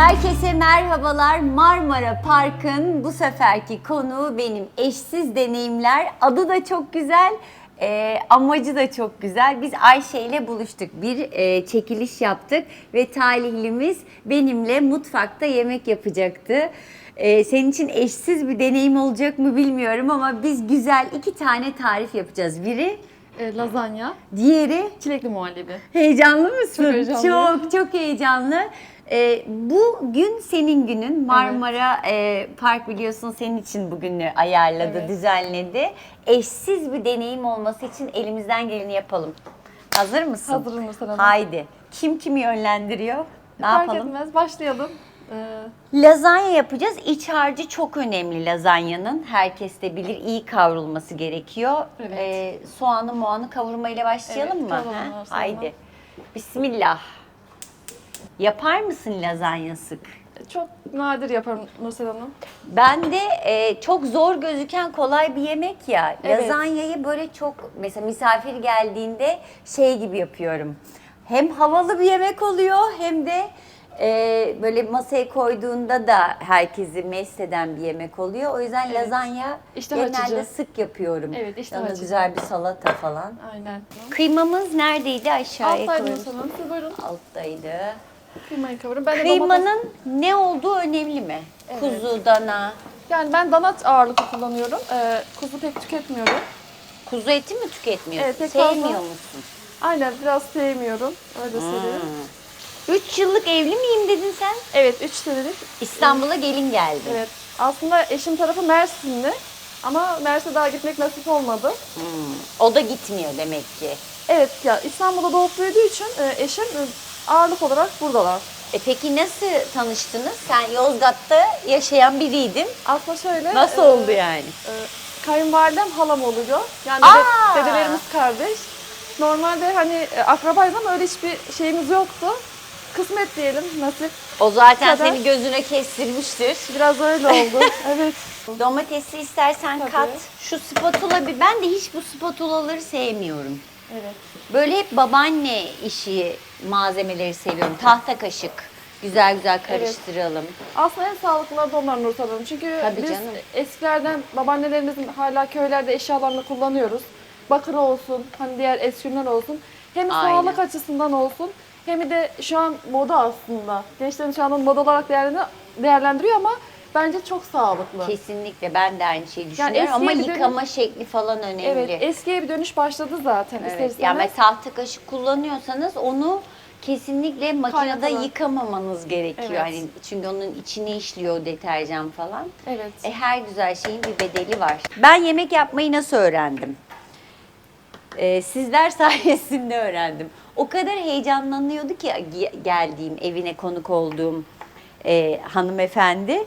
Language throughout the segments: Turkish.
Herkese merhabalar. Marmara Park'ın bu seferki konuğu benim eşsiz deneyimler. Adı da çok güzel. e, amacı da çok güzel. Biz Ayşe ile buluştuk. Bir e, çekiliş yaptık ve talihlimiz benimle mutfakta yemek yapacaktı. E, senin için eşsiz bir deneyim olacak mı bilmiyorum ama biz güzel iki tane tarif yapacağız. Biri, E, lazanya, diğeri çilekli muhallebi. Heyecanlı mısın? Çok heyecanlıyım. Çok çok heyecanlı. Ee, bu gün senin günün. Marmara e, Park biliyorsun senin için bugünü ayarladı, Evet. düzenledi. Eşsiz bir deneyim olması için elimizden geleni yapalım. Hazır mısın? Hazırım Nursel Hanım. Haydi. Kim kimi yönlendiriyor? Ne Fark yapalım? etmez, başlayalım. Ee, Lazanya yapacağız. İç harcı çok önemli lazanyanın. Herkes de bilir iyi kavrulması gerekiyor. Evet. Ee, soğanı muanı kavurmayla başlayalım Evet, mı? kavurma Ha? sonra. Haydi. Bismillah. Yapar mısın lazanya sık? çok nadir yaparım Nursel Hanım. Ben de e, çok zor gözüken kolay bir yemek ya. Evet. Lazanyayı böyle çok mesela misafir geldiğinde şey gibi yapıyorum. Hem havalı bir yemek oluyor hem de e, böyle masaya koyduğunda da herkesi mest eden bir yemek oluyor. O yüzden Evet. lazanya İştah genelde açıcı. sık yapıyorum. Evet, iştah Yanına açıcı. güzel bir salata falan. Aynen. Kıymamız neredeydi aşağıya Alttaydı. Siz buyurun. Alttaydı. Kıymayı kavurun. Ben de domates... Kıymanın ne olduğu önemli mi? Evet. Kuzu, dana. Yani ben danat ağırlıklı kullanıyorum. Ee, kuzu pek tüketmiyorum. Kuzu eti mi tüketmiyorsun? Evet, pek fazla. Sevmiyor musun? Aynen biraz sevmiyorum. Öyle Hmm. söyleyeyim. 3 yıllık evli miyim dedin sen? Evet, üç senelik. İstanbul'a gelin geldin. Evet. Aslında eşim tarafı Mersinli. Ama Mersin'e daha gitmek nasip olmadı. Hmm. O da gitmiyor demek ki. Evet ya İstanbul'da doğup büyüdüğü için e, eşim e, ağırlık olarak buradalar. E peki nasıl tanıştınız? Sen Yozgat'ta yaşayan biriydin. Aslında şöyle... Nasıl e, oldu yani? e, kayınvalidem halam oluyor. Yani Aa! dede- dedelerimiz kardeş. Normalde hani e, akrabayız ama öyle hiçbir şeyimiz yoktu. Kısmet diyelim, nasip. O zaten kadar. seni gözüne kestirmiştir. Biraz öyle oldu. evet. Domatesi istersen Tabii. kat. Şu spatula bir ben de hiç bu spatulaları sevmiyorum. Evet. Böyle hep babaanne işi malzemeleri seviyorum. Tahta kaşık. Güzel güzel karıştıralım. Aslında en sağlıklıları da onlar Nurten Hanım. Çünkü Tabii biz canım. eskilerden babaannelerimizin hala köylerde eşyalarını kullanıyoruz. Bakır olsun, hani diğer eski ürünler olsun. Hem Aynen. sağlık açısından olsun hem de şu an moda aslında. Gençlerin şu an moda olarak değerlendi- değerlendiriyor ama bence çok sağlıklı. Kesinlikle ben de aynı şeyi düşünüyorum eskiye ama bir dönüş- yıkama şekli falan önemli. Evet, eskiye bir dönüş başladı zaten ister Evet. istemez. Yani mesela tahta kaşık kullanıyorsanız onu kesinlikle makinede Kaynatarak. yıkamamanız gerekiyor. Evet. Hani çünkü onun içine işliyor deterjan falan. Evet. E, her güzel şeyin bir bedeli var. Ben yemek yapmayı nasıl öğrendim? E, sizler sayesinde öğrendim. O kadar heyecanlanıyordu ki ge- geldiğim, evine konuk olduğum e, hanımefendi.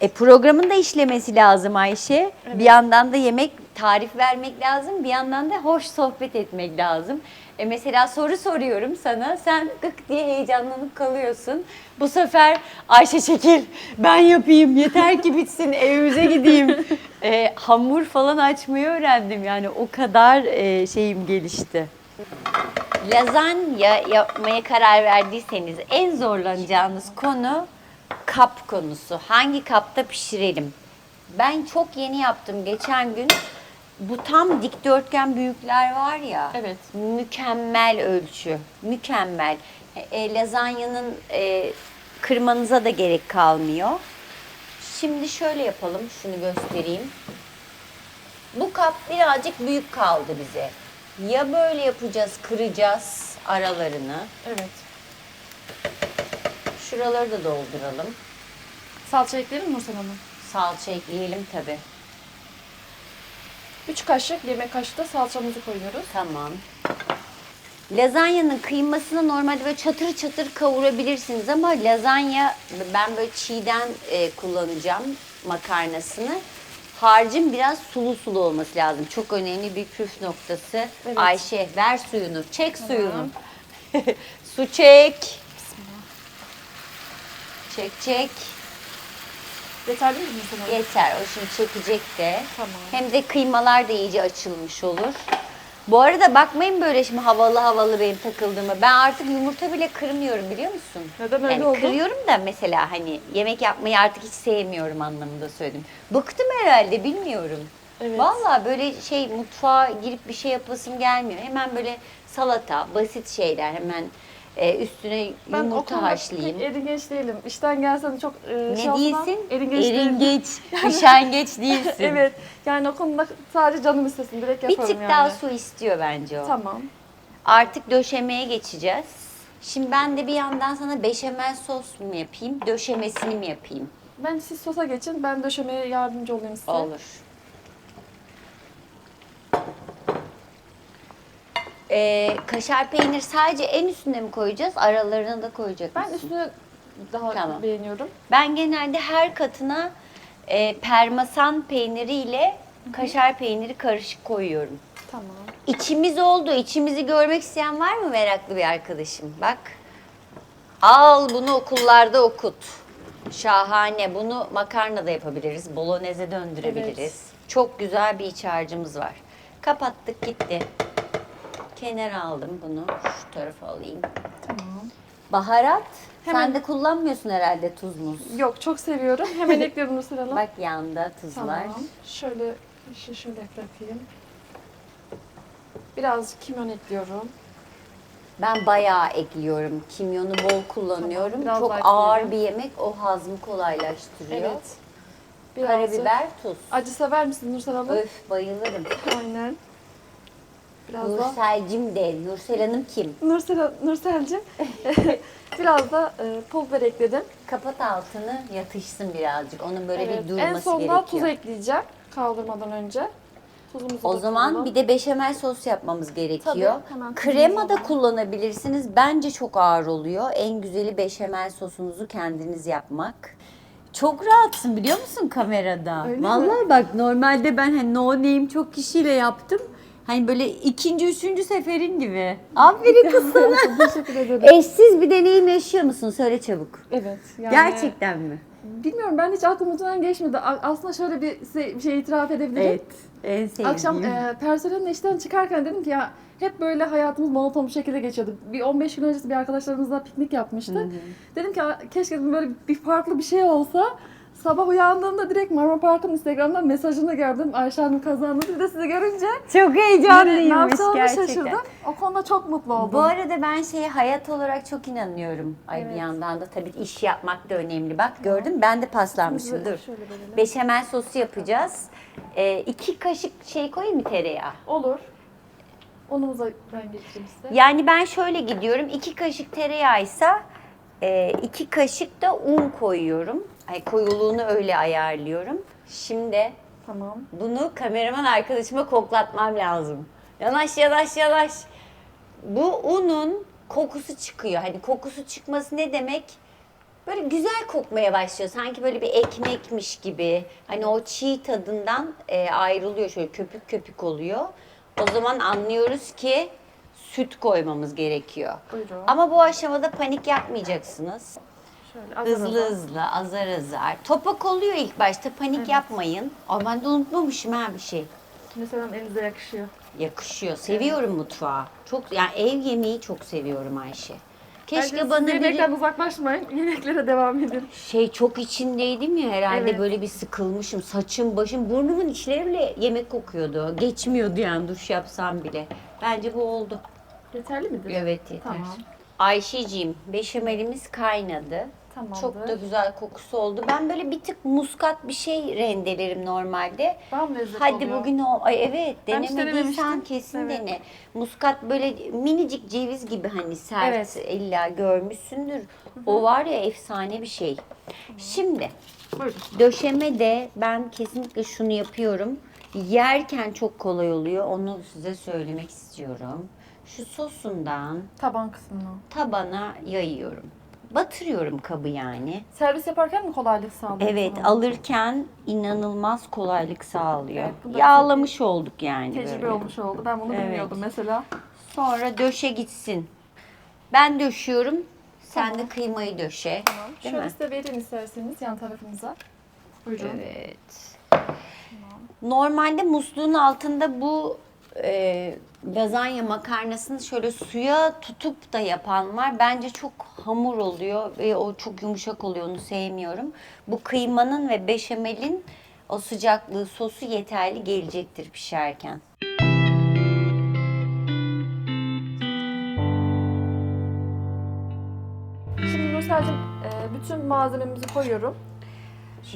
E, programın da işlemesi lazım Ayşe. Bir yandan da yemek tarif vermek lazım, bir yandan da hoş sohbet etmek lazım. E, mesela soru soruyorum sana, sen gık diye heyecanlanıp kalıyorsun. Bu sefer Ayşe çekil, ben yapayım, yeter ki bitsin, evimize gideyim. E, hamur falan açmayı öğrendim yani o kadar e, şeyim gelişti. Lazanya yapmaya karar verdiyseniz en zorlanacağınız konu kap konusu. Hangi kapta pişirelim? Ben çok yeni yaptım geçen gün. Bu tam dikdörtgen büyükler var ya. Evet. Mükemmel ölçü. Mükemmel. E, lazanyanın e, kırmanıza da gerek kalmıyor. Şimdi şöyle yapalım. Şunu göstereyim. Bu kap birazcık büyük kaldı bize. Ya böyle yapacağız, kıracağız aralarını. Evet. Şuraları da dolduralım. Salça ekleyelim mi Nursen Hanım? Salça ekleyelim tabi. 3 kaşık yemek kaşığı da salçamızı koyuyoruz. Tamam. Lazanyanın kıymasını normalde böyle çatır çatır kavurabilirsiniz ama lazanya ben böyle çiğden e, kullanacağım makarnasını. Harcın biraz sulu sulu olması lazım. Çok önemli bir püf noktası. Evet. Ayşe ver suyunu, çek suyunu. Su çek. Çek çek. Yeterli mi Hanım? Yeter o şimdi çekecek de. Tamam. Hem de kıymalar da iyice açılmış olur. Bu arada bakmayın böyle şimdi havalı havalı benim takıldığımı. Ben artık yumurta bile kırmıyorum biliyor musun? Neden öyle yani oldu? Kırıyorum da mesela hani yemek yapmayı artık hiç sevmiyorum anlamında söyledim. Bıktım herhalde bilmiyorum. Evet. Vallahi böyle şey mutfağa girip bir şey yapasım gelmiyor. Hemen böyle salata, basit şeyler hemen e, üstüne Ben o yumurta konuda haşlayayım. pek eringeç değilim. İşten gelsen çok e, Ne şey değilsin? Eringeç, değilim. Eringeç, üşengeç değilsin. Evet. Yani o konuda sadece canım istesin. Direkt Bir yaparım tık yani. daha su istiyor bence o. Tamam. Artık döşemeye geçeceğiz. Şimdi ben de bir yandan sana beşamel sos mu yapayım, döşemesini mi yapayım? Ben siz sosa geçin. Ben döşemeye yardımcı olayım size. Olur. Ee, kaşar peynir sadece en üstüne mi koyacağız? Aralarına da koyacak Ben mısın? üstüne daha Tamam. beğeniyorum. Ben genelde her katına e, parmesan peyniriyle kaşar peyniri karışık koyuyorum. Tamam. İçimiz oldu. İçimizi görmek isteyen var mı meraklı bir arkadaşım? Bak. Al bunu okullarda okut. Şahane. Bunu makarna da yapabiliriz. Bolognese döndürebiliriz. Evet. Çok güzel bir iç harcımız var. Kapattık gitti. Kenara aldım bunu. Şu tarafa alayım. Tamam. Baharat. Sen Hemen- de kullanmıyorsun herhalde tuz muz. Yok çok seviyorum. Hemen ekliyorum Nursel Hanım. Bak yanda tuzlar. Tamam. Şöyle şu şöyle bırakayım. Birazcık kimyon ekliyorum. Ben bayağı ekliyorum. Kimyonu bol kullanıyorum. Tamam, biraz Çok daha ağır ekleyelim. bir yemek. O hazmı kolaylaştırıyor. Evet. Birazcık. Karabiber, tuz. Acı sever misin Nursel Hanım? Öf bayılırım. Aynen. Biraz Nurselcim de. Nursel Hanım kim? Nursel, Nursel'cim biraz da e, pul biber ekledim. Kapat altını yatışsın birazcık. Onun böyle Evet. bir durması En sonunda gerekiyor. tuz ekleyeceğim kaldırmadan önce. Tuzumuzu O da zaman bir de beşamel sos yapmamız gerekiyor. Tabii, hemen Krema da kullanabilirsiniz. Bence çok ağır oluyor. En güzeli beşamel sosunuzu kendiniz yapmak. Çok rahatsın biliyor musun kamerada? Öyle mi? Vallahi bak normalde ben hani no name çok kişiyle yaptım. Hani böyle ikinci, üçüncü seferin gibi. Aferin kız sana. Teşekkür ederim. Eşsiz bir deneyim yaşıyor musun? Söyle çabuk. Evet. Yani, Gerçekten mi? Bilmiyorum ben hiç aklım ucundan geçmedi. Aslında şöyle bir, bir şey itiraf edebilirim. En sevdiğim. Akşam e, personelin işten çıkarken dedim ki ya hep böyle hayatımız monoton bir şekilde geçiyordu. Bir 15 gün öncesi bir arkadaşlarımızla piknik yapmıştık. Dedim ki "Aa, keşke dedim böyle bir farklı bir şey olsa. Sabah uyandığımda direkt Marmara Park'ın Instagram'dan mesajını gördüm. Ayşe Hanım kazandı. Bir de sizi görünce çok yine ne heyecanlıymış yapacağımı gerçekten. şaşırdım. O konuda çok mutlu oldum. Bu arada ben şeye hayat olarak çok inanıyorum. Ay bir Evet. yandan da tabii iş yapmak da önemli. Bak gördün mü? ben de paslanmışım. Şöyle Dur. verelim. Beşamel sosu yapacağız. Ee, iki kaşık şey koyayım mı tereyağı? Olur. Unumuza ben getireyim size. Yani ben şöyle gidiyorum. iki kaşık tereyağıysa e, iki kaşık da un koyuyorum. Ay koyuluğunu öyle ayarlıyorum. Şimdi Tamam. Bunu kameraman arkadaşıma koklatmam lazım. Yanaş yanaş yanaş. Bu unun kokusu çıkıyor. Hani kokusu çıkması ne demek? Böyle güzel kokmaya başlıyor. Sanki böyle bir ekmekmiş gibi. Hani o çiğ tadından e, ayrılıyor. Şöyle köpük köpük oluyor. O zaman anlıyoruz ki süt koymamız gerekiyor. Buyurun. Ama bu aşamada panik yapmayacaksınız. Şöyle azar Hızlı azar. hızlı, azar azar. Topak oluyor ilk başta. Panik yapmayın. Aa, ben de unutmamışım ha bir şey. Mesela elinize yakışıyor. Yakışıyor. Seviyorum mutfağı. Çok yani ev yemeği çok seviyorum Ayşe. Keşke Bence bana yemekten uzaklaşmayın. Yemeklere devam edin. şey çok içindeydim ya herhalde Evet. böyle bir sıkılmışım. Saçım, başım, burnumun içleri bile yemek kokuyordu. Geçmiyordu yani duş yapsam bile. Bence bu oldu. Yeterli midir? Evet yeter. Tamam. Ayşeciğim beşamelimiz kaynadı. Tamamdır. Çok da güzel kokusu oldu. Ben böyle bir tık muskat bir şey rendelerim normalde. Daha mı lezzetli Hadi oluyor? bugün o ay evet Ben hiç denemediysen denememiştim. kesin Evet. dene. Muskat böyle minicik ceviz gibi hani sert Evet. illa görmüşsündür. O var ya efsane bir şey. Şimdi Buyurun. döşeme de ben kesinlikle şunu yapıyorum. Yerken çok kolay oluyor. Onu size söylemek istiyorum. Şu sosundan Taban kısmını. tabana yayıyorum. Batırıyorum kabı yani. Servis yaparken mi kolaylık sağlıyor? Evet Tamam. alırken inanılmaz kolaylık sağlıyor. Evet, bu da Yağlamış olduk yani Tecrübe böyle. olmuş oldu. Ben bunu Evet. bilmiyordum mesela. Sonra döşe gitsin. Ben döşüyorum. Sen Tamam. de kıymayı döşe. Tamam. Değil Şöyle mi? size vereyim isterseniz yan tarafınıza. Buyurun. Evet. Normalde musluğun altında bu e, Lazanya makarnasını şöyle suya tutup da yapan var. Bence çok hamur oluyor ve o çok yumuşak oluyor. Onu sevmiyorum. Bu kıymanın ve beşamelin o sıcaklığı sosu yeterli gelecektir pişerken. Şimdi Nursel'cim e, bütün malzememizi koyuyorum.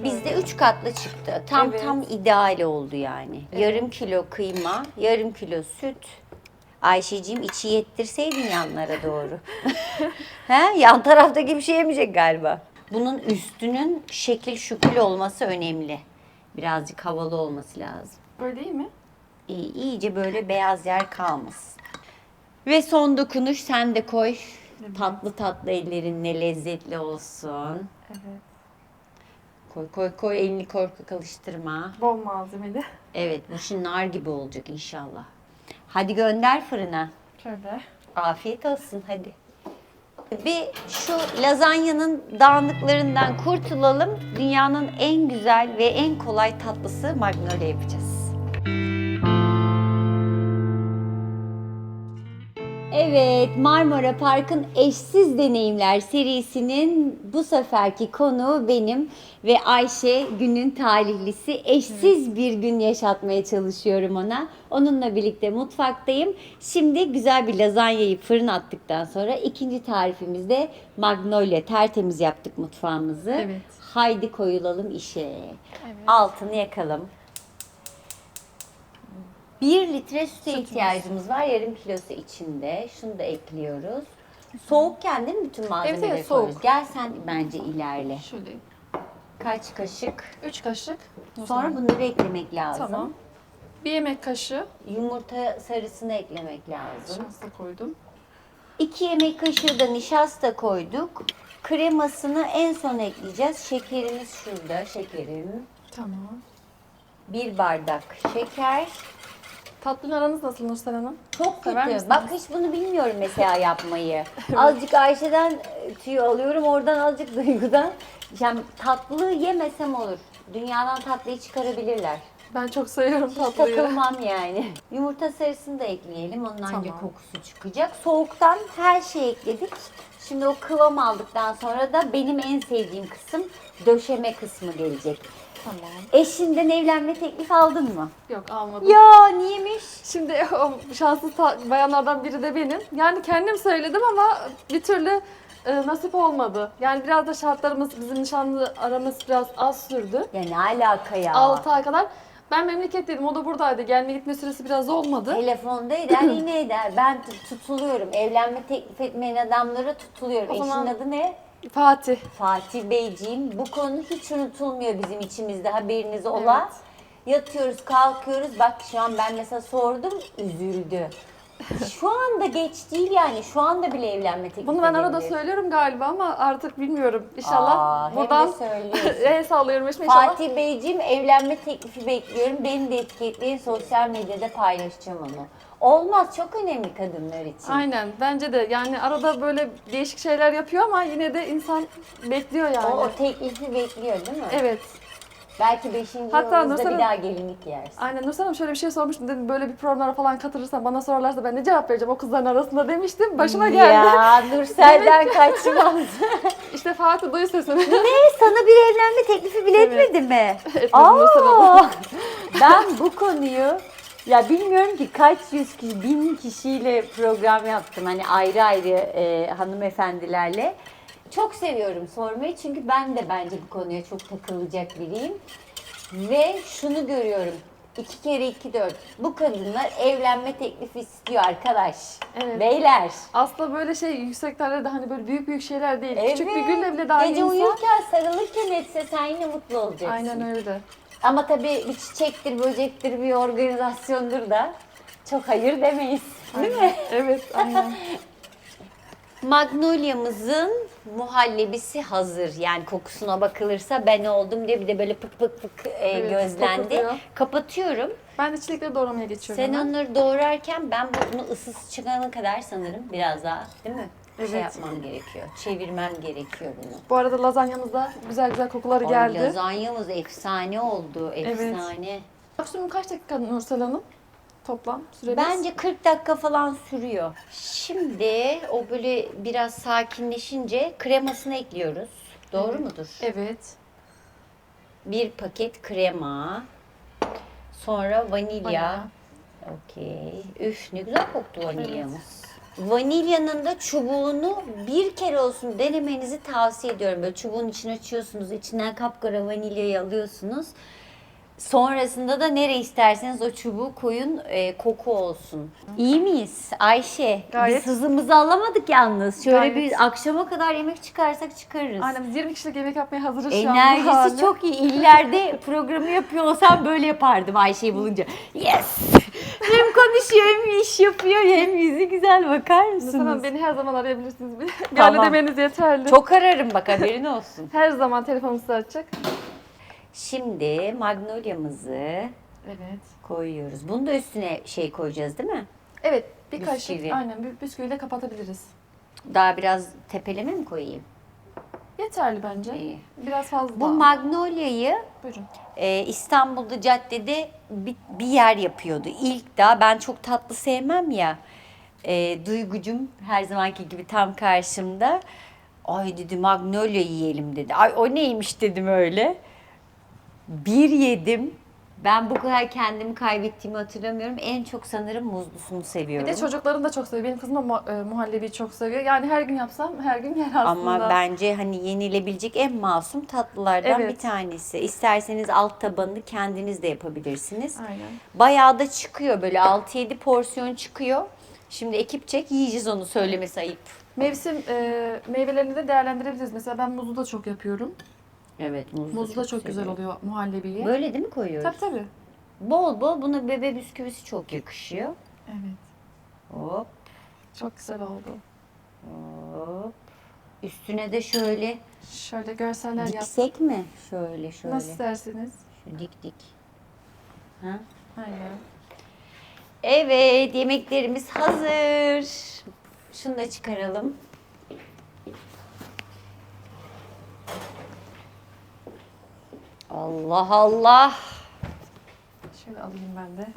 Bizde 3 katlı çıktı. Tam Evet. tam ideal oldu yani. Yarım kilo kıyma, yarım kilo süt. Ayşeciğim içi yettirseydin yanlara doğru. He? Yan taraftaki bir şey yemeyecek galiba. Bunun üstünün şekil şükül olması önemli. Birazcık havalı olması lazım. Böyle değil mi? İyi, iyice böyle beyaz yer kalmasın. Ve son dokunuş sen de koy. Tatlı tatlı ellerinle lezzetli olsun. Evet. Koy koy koy elini korkak alıştırma. Bol malzemeli. Evet bu şimdi nar gibi olacak inşallah. Hadi gönder fırına. Şöyle. Afiyet olsun hadi. Bir şu lazanyanın dağınıklarından kurtulalım. Dünyanın en güzel ve en kolay tatlısı magnolia yapacağız. Evet, Marmara Park'ın eşsiz deneyimler serisinin bu seferki konuğu benim ve Ayşe günün talihlisi. Eşsiz bir gün yaşatmaya çalışıyorum ona. Onunla birlikte mutfaktayım. Şimdi güzel bir lazanyayı fırına attıktan sonra ikinci tarifimizde magnolia tertemiz yaptık mutfağımızı. Evet. Haydi koyulalım işe. Altını yakalım. 1 litre süte ihtiyacımız var. Yarım kilosu içinde. Şunu da ekliyoruz. Soğukken değil mi bütün malzemeleri evet, soğuk. koyuyoruz? Gel sen bence ilerle. Şöyle. Kaç kaşık? 3 kaşık. Sonra bunları eklemek lazım. Tamam. Bir yemek kaşığı. Yumurta sarısını eklemek lazım. Şansa koydum. 2 yemek kaşığı da nişasta koyduk. Kremasını en son ekleyeceğiz. Şekerimiz şurada. Şekerim. Tamam. 1 bardak şeker. Tatlının aranız nasıl Nursel Hanım? Çok Sever kötü. misiniz? Bak hiç bunu bilmiyorum mesela yapmayı. Azıcık Ayşe'den e, tüy alıyorum, oradan azıcık Duygu'dan. Yani tatlı yemesem olur. Dünyadan tatlıyı çıkarabilirler. Ben çok seviyorum Hiç tatlıyı. takılmam yani. Yumurta sarısını da ekleyelim. Onun anca Tamam. kokusu çıkacak. Soğuktan her şeyi ekledik. Şimdi o kıvam aldıktan sonra da benim en sevdiğim kısım döşeme kısmı gelecek. Tamam. Eşinden evlenme teklifi aldın mı? Yok almadım. Ya niyemiş? Şimdi o şanssız ta- bayanlardan biri de benim. Yani kendim söyledim ama bir türlü e, nasip olmadı. Yani biraz da şartlarımız, bizim nişanlı aramız biraz az sürdü. Ya ne alaka ya? 6 ay kadar. Ben memleketteydim, o da buradaydı. Gelme gitme süresi biraz olmadı. Telefonda eder yine eder. Ben t- tutuluyorum. Evlenme teklif etmeyen adamlara tutuluyorum. O Eşinin zaman- adı ne? Fatih. Fatih Beyciğim. Bu konu hiç unutulmuyor bizim içimizde haberiniz ola. Evet. Yatıyoruz kalkıyoruz. Bak şu an ben mesela sordum üzüldü. Şu anda geç değil yani. Şu anda bile evlenme teklif Bunu ben arada edebilir. söylüyorum galiba ama artık bilmiyorum. İnşallah Aa, hem de buradan söylüyorsun. el sallıyorum eşime inşallah. Fatih Beyciğim evlenme teklifi bekliyorum. Beni de etiketleyin sosyal medyada paylaşacağım onu. Olmaz çok önemli kadınlar için. Aynen bence de yani arada böyle değişik şeyler yapıyor ama yine de insan bekliyor yani. O, o teklifi bekliyor değil mi? Evet. Belki 5. Hatta Nursel bir daha gelinlik yersin. Aynen Nursel Hanım şöyle bir şey sormuştum dedim böyle bir programlara falan katılırsan bana sorarlarsa ben ne cevap vereceğim o kızların arasında demiştim. Başıma geldi. Ya Nursel'den kaçmaz. İşte Fatih duy sesini. ne? Sana bir evlenme teklifi bile Evet. etmedi mi? Etmedi Nursel Hanım. Ben bu konuyu ya bilmiyorum ki kaç yüz kişi, bin kişiyle program yaptım. Hani ayrı ayrı e, hanımefendilerle. Çok seviyorum sormayı çünkü ben de bence bu konuya çok takılacak biriyim. Ve şunu görüyorum. iki kere iki dört. Bu kadınlar evlenme teklifi istiyor arkadaş. Evet. Beyler. Aslında böyle şey yükseklerde de hani böyle büyük büyük şeyler değil. Evet. Küçük bir gülle bile daha Gece insan. uyurken sarılırken etse sen yine mutlu olacaksın. Aynen öyle. Ama tabii bir çiçektir, böcektir, bir organizasyondur da çok hayır demeyiz. Değil mi? Evet aynen. Magnolia'mızın muhallebisi hazır. Yani kokusuna bakılırsa ben oldum diye bir de böyle pık pık pık e, Evet, gözlendi. kokuyor. Kapatıyorum. Ben de çilekleri doğramaya geçiyorum. Sen hemen. onları doğrarken ben bunu ısısı çıkana kadar sanırım biraz daha değil mi? Şey Evet. yapmam gerekiyor. Çevirmem gerekiyor bunu. Bu arada lazanyamız da güzel güzel kokuları Ay, geldi. lazanyamız efsane oldu. Efsane. Maksimum kaç dakika Nursel Hanım? toplam süremiz? Bence 40 dakika falan sürüyor. Şimdi o böyle biraz sakinleşince kremasını ekliyoruz. Doğru Evet. mudur? Evet. Bir paket krema. Sonra vanilya. Vanilya. Okey. Üf ne güzel koktu vanilyamız. Vanilyanın da çubuğunu bir kere olsun denemenizi tavsiye ediyorum. Böyle çubuğun içini açıyorsunuz, içinden kapkara vanilyayı alıyorsunuz. Sonrasında da nereye isterseniz o çubuğu koyun, e, koku olsun. İyi miyiz Ayşe? Gayet. Biz hızımızı alamadık yalnız. Şöyle Gayet. bir akşama kadar yemek çıkarsak çıkarırız. Aynen biz 20 kişilik yemek yapmaya hazırız şu an. Enerjisi çok iyi. İllerde programı yapıyor olsam böyle yapardım Ayşe'yi bulunca. Yes! Hem konuşuyor hem iş yapıyor hem yüzü güzel bakar mısınız? beni her zaman arayabilirsiniz. Bir Tamam. Geldi demeniz yeterli. Çok ararım bak haberin olsun. Her zaman telefonum size açık. Şimdi magnolia'mızı Evet. koyuyoruz. Bunu da üstüne şey koyacağız değil mi? Evet bir kaşık Bisküvi. aynen bir bisküviyle kapatabiliriz. Daha biraz tepeleme mi koyayım? Yeterli bence. İyi. Biraz fazla. Bu magnolia'yı Buyurun. Ee, İstanbul'da caddede bir, bir yer yapıyordu. İlk daha ben çok tatlı sevmem ya. Ee, Duygucum her zamanki gibi tam karşımda. Ay dedi magnolia yiyelim dedi. Ay o neymiş dedim öyle. Bir yedim. Ben bu kadar kendimi kaybettiğimi hatırlamıyorum. En çok sanırım muzlusunu Bir seviyorum. de çocuklarım da çok seviyor. Benim kızım da mu- e, muhallebiyi çok seviyor. Yani her gün yapsam her gün yer aslında. Ama bence hani yenilebilecek en masum tatlılardan Evet. bir tanesi. İsterseniz alt tabanını kendiniz de yapabilirsiniz. Aynen. Bayağı da çıkıyor böyle 6-7 porsiyon çıkıyor. Şimdi ekip çek yiyeceğiz onu söylemesi ayıp. Mevsim e, meyvelerini de değerlendirebiliriz. Mesela ben muzu da çok yapıyorum. Evet muzlu, Muzu da çok güzel seviyorum. oluyor muhallebiye. Böyle değil mi koyuyoruz? Tabii tabii. Bol bol buna bebe bisküvisi çok yakışıyor. Evet. Hop Çok güzel oldu. hop. Üstüne de şöyle Şöyle görseller yap. diksek mi? Şöyle şöyle. Nasıl isterseniz. Şu dik dik. Ha? Aynen. Evet yemeklerimiz hazır. Şunu da çıkaralım. Allah Allah. Şöyle alayım ben de.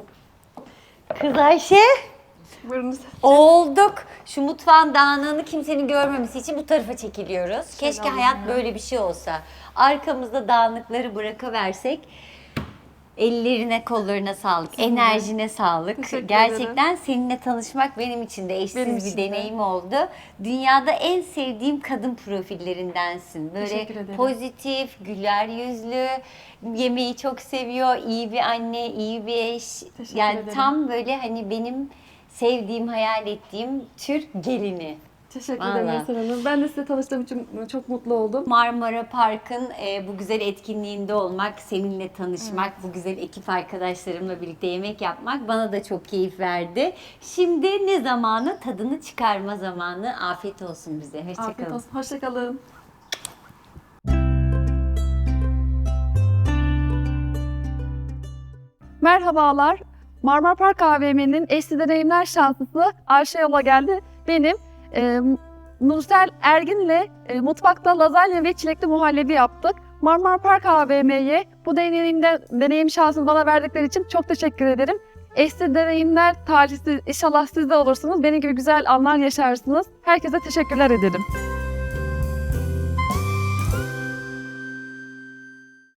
Kız Ayşe Buyurun. olduk. Şu mutfağın dağınığını kimsenin görmemesi için bu tarafa çekiliyoruz. Keşke hayat ya. böyle bir şey olsa. Arkamızda dağınıkları bırakıversek. Ellerine kollarına sağlık, enerjine sağlık. Teşekkür Gerçekten seninle tanışmak benim için de eşsiz Benim bir için de. deneyim oldu. Dünyada en sevdiğim kadın profillerindensin. Böyle ederim. pozitif, güler yüzlü, yemeği çok seviyor, iyi bir anne, iyi bir eş. Teşekkür yani ederim. tam böyle hani benim sevdiğim, hayal ettiğim Türk gelini. Teşekkür Vallahi. ederim Esra Hanım. Ben de size tanıştığım için çok mutlu oldum. Marmara Park'ın e, bu güzel etkinliğinde olmak, seninle tanışmak, bu güzel ekip arkadaşlarımla birlikte yemek yapmak bana da çok keyif verdi. Şimdi ne zamanı? Tadını çıkarma zamanı. Afiyet olsun bize. Afiyet Hoşçakalın. olsun. Hoşçakalın. Merhabalar. Marmara Park AVM'nin eşli deneyimler şanslısı Ayşe Yola geldi. Benim e, Nursel Ergin'le e, mutfakta lazanya ve çilekli muhallebi yaptık. Marmara Park AVM'ye bu deneyimden, deneyim şansını bana verdikleri için çok teşekkür ederim. Eşli deneyimler talihsiz, inşallah siz de olursunuz. Benim gibi güzel anlar yaşarsınız. Herkese teşekkürler ederim.